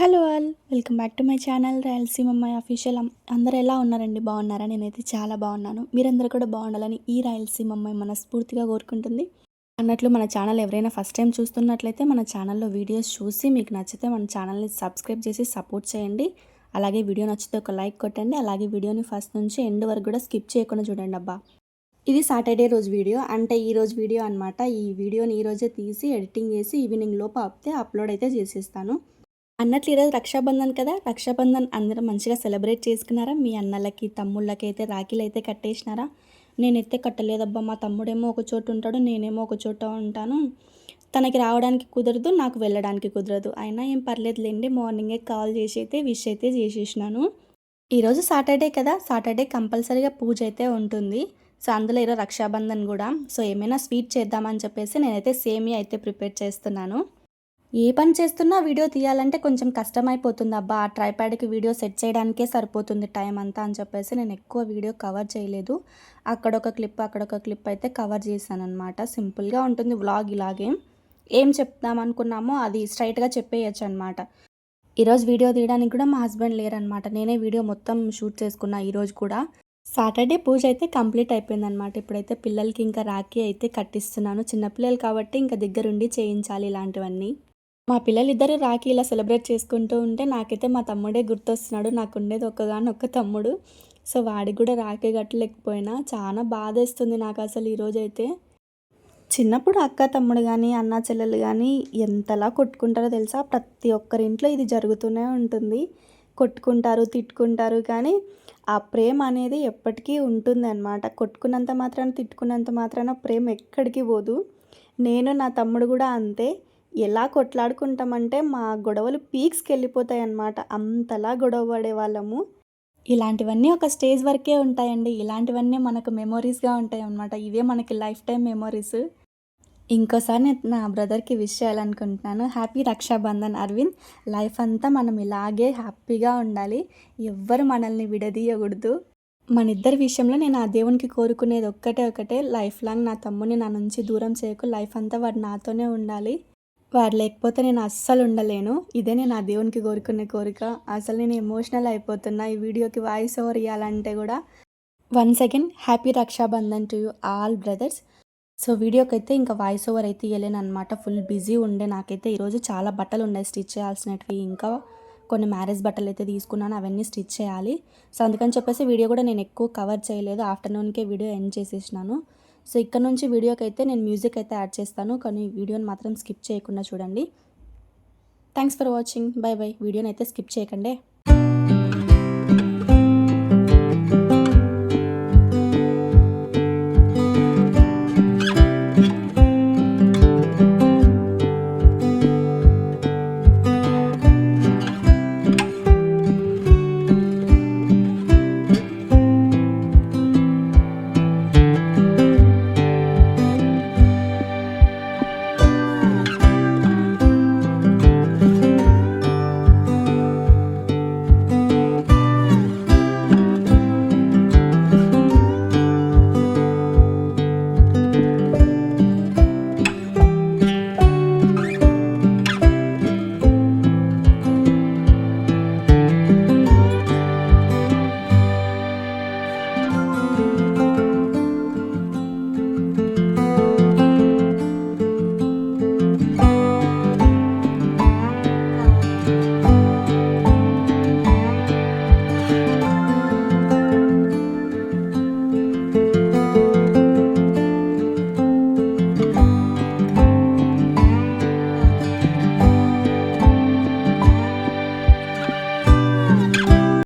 Hello all welcome back to my channel Rayalaseema అమ్మాయి official అందరు ఎలా ఉన్నారండి? బాగున్నారా? నేనైతే చాలా బాగున్నాను. మీరందరూ కూడా బాగుండాలని ఈ రాయలసీమ అమ్మాయి మనస్ఫూర్తిగా కోరుకుంటుంది. అన్నట్లు మన ఛానల్ ఎవరైనా ఫస్ట్ టైం చూస్తున్నట్లయితే మన ఛానల్లో వీడియోస్ చూసి మీకు నచ్చితే మన ఛానల్ని సబ్స్క్రైబ్ చేసి సపోర్ట్ చేయండి. అలాగే వీడియో నచ్చితే ఒక లైక్ కొట్టండి. అలాగే వీడియోని ఫస్ట్ నుంచి ఎండ్ వరకు కూడా స్కిప్ చేయకుండా చూడండి అబ్బా. ఇది సాటర్డే రోజు వీడియో అంటే ఈ రోజు వీడియో అనమాట ఈ వీడియోని ఈరోజే తీసి ఎడిటింగ్ చేసి ఈవినింగ్ లోపు అప్తే అప్లోడ్ అయితే చేసేస్తాను. అన్నట్లు ఈరోజు రక్షాబంధన్ కదా? రక్షాబంధన్ అందరూ మంచిగా సెలబ్రేట్ చేసుకున్నారా? మీ అన్నలకి తమ్ముళ్ళకి అయితే రాఖీలు అయితే కట్టేసినారా? నేనైతే కట్టలేదబ్బా మా తమ్ముడేమో ఒక చోట ఉంటాడు నేనేమో ఒక చోట ఉంటాను. తనకి రావడానికి కుదరదు నాకు వెళ్ళడానికి కుదరదు. అయినా ఏం పర్లేదులేండి మార్నింగే కాల్ చేసి అయితే విష్ అయితే చేసేసినాను. ఈరోజు సాటర్డే కదా? సాటర్డే కంపల్సరీగా పూజ అయితే ఉంటుంది. సో అందులో ఈరోజు రక్షాబంధన్ కూడా. సో ఏమైనా స్వీట్ చేద్దామని చెప్పేసి నేనైతే సేమియా అయితే ప్రిపేర్ చేస్తున్నాను. ఏ పని చేస్తున్నా వీడియో తీయాలంటే కొంచెం కష్టమైపోతుంది. అబ్బా ఆ ట్రైప్యాడ్కి వీడియో సెట్ చేయడానికే సరిపోతుంది టైం అంతా అని చెప్పేసి నేను ఎక్కువ వీడియో కవర్ చేయలేదు. అక్కడొక క్లిప్ అక్కడొక క్లిప్ అయితే కవర్ చేశాను అనమాట సింపుల్గా ఉంటుంది వ్లాగ్ ఇలాగే. ఏం చెప్దాం అనుకున్నామో అది స్ట్రైట్గా చెప్పేయచ్చు అనమాట ఈరోజు వీడియో తీయడానికి కూడా మా హస్బెండ్ లేరనమాట నేనే వీడియో మొత్తం షూట్ చేసుకున్నా ఈరోజు కూడా. సాటర్డే పూజ అయితే కంప్లీట్ అయిపోయిందనమాట ఇప్పుడైతే పిల్లలకి ఇంకా రాఖీ అయితే కట్టిస్తున్నాను. చిన్నపిల్లలు కాబట్టి ఇంకా దగ్గరుండి చేయించాలి ఇలాంటివన్నీ. మా పిల్లలిద్దరు రాఖీ ఇలా సెలబ్రేట్ చేసుకుంటూ ఉంటే నాకైతే మా తమ్ముడే గుర్తొస్తున్నాడు. నాకు ఉండేది ఒక్కగానొక్క తమ్ముడు. సో వాడికి కూడా రాఖీ కట్టలేకపోయినా చాలా బాధేస్తుంది నాకు అసలు ఈరోజైతే చిన్నప్పుడు అక్క తమ్ముడు కానీ అన్న చెల్లెలు కానీ ఎంతలా కొట్టుకుంటారో తెలుసా? ప్రతి ఒక్కరి ఇంట్లో ఇది జరుగుతూనే ఉంటుంది. కొట్టుకుంటారు తిట్టుకుంటారు కానీ ఆ ప్రేమ అనేది ఎప్పటికీ ఉంటుంది అనమాట కొట్టుకున్నంత మాత్రాన తిట్టుకున్నంత మాత్రాన ప్రేమ ఎక్కడికి పోదు. నేను నా తమ్ముడు కూడా అంతే. ఎలా కొట్లాడుకుంటామంటే మా గొడవలు పీక్స్కి వెళ్ళిపోతాయి అన్నమాట అంతలా గొడవ పడే వాళ్ళము ఇలాంటివన్నీ ఒక స్టేజ్ వరకే ఉంటాయండి. ఇలాంటివన్నీ మనకు మెమొరీస్గా ఉంటాయి అన్నమాట ఇవే మనకి లైఫ్ టైం మెమొరీస్. ఇంకోసారి నేను నా బ్రదర్కి విష్ చేయాలనుకుంటున్నాను. హ్యాపీ రక్షాబంధన్ అరవింద్. లైఫ్ అంతా మనం ఇలాగే హ్యాపీగా ఉండాలి. ఎవ్వరు మనల్ని విడదీయకూడదు. మన ఇద్దరి విషయంలో నేను ఆ దేవునికి కోరుకునేది ఒక్కటే ఒకటే. లైఫ్ లాంగ్ నా తమ్ముని నా నుంచి దూరం చేయకు. లైఫ్ అంతా వాడు నాతోనే ఉండాలి. వారు లేకపోతే నేను అస్సలు ఉండలేను. ఇదే నేను ఆ దేవునికి కోరుకునే కోరిక. అసలు నేను ఎమోషనల్ అయిపోతున్నా. ఈ వీడియోకి వాయిస్ ఓవర్ ఇవ్వాలంటే కూడా one second happy Rakshabandhan to you all brothers so వీడియోకి అయితే ఇంకా వాయిస్ ఓవర్ అయితే ఇవ్వలేను అనమాట ఫుల్ బిజీ ఉండే నాకైతే. ఈరోజు చాలా బట్టలు ఉన్నాయి స్టిచ్ చేయాల్సినవి ఇంకా కొన్ని మ్యారేజ్ బట్టలు అయితే తీసుకున్నాను. అవన్నీ స్టిచ్ చేయాలి. సో అందుకని చెప్పేసి వీడియో కూడా నేను ఎక్కువ కవర్ చేయలేదు. ఆఫ్టర్నూన్కే వీడియో ఎండ్ చేసేసినాను. సో ఇక్కడ నుంచి వీడియోకి అయితే నేను మ్యూజిక్ అయితే యాడ్ చేస్తాను కానీ వీడియోని మాత్రం స్కిప్ చేయకుండా చూడండి. Thanks for watching bye bye వీడియోని అయితే స్కిప్ చేయకండి.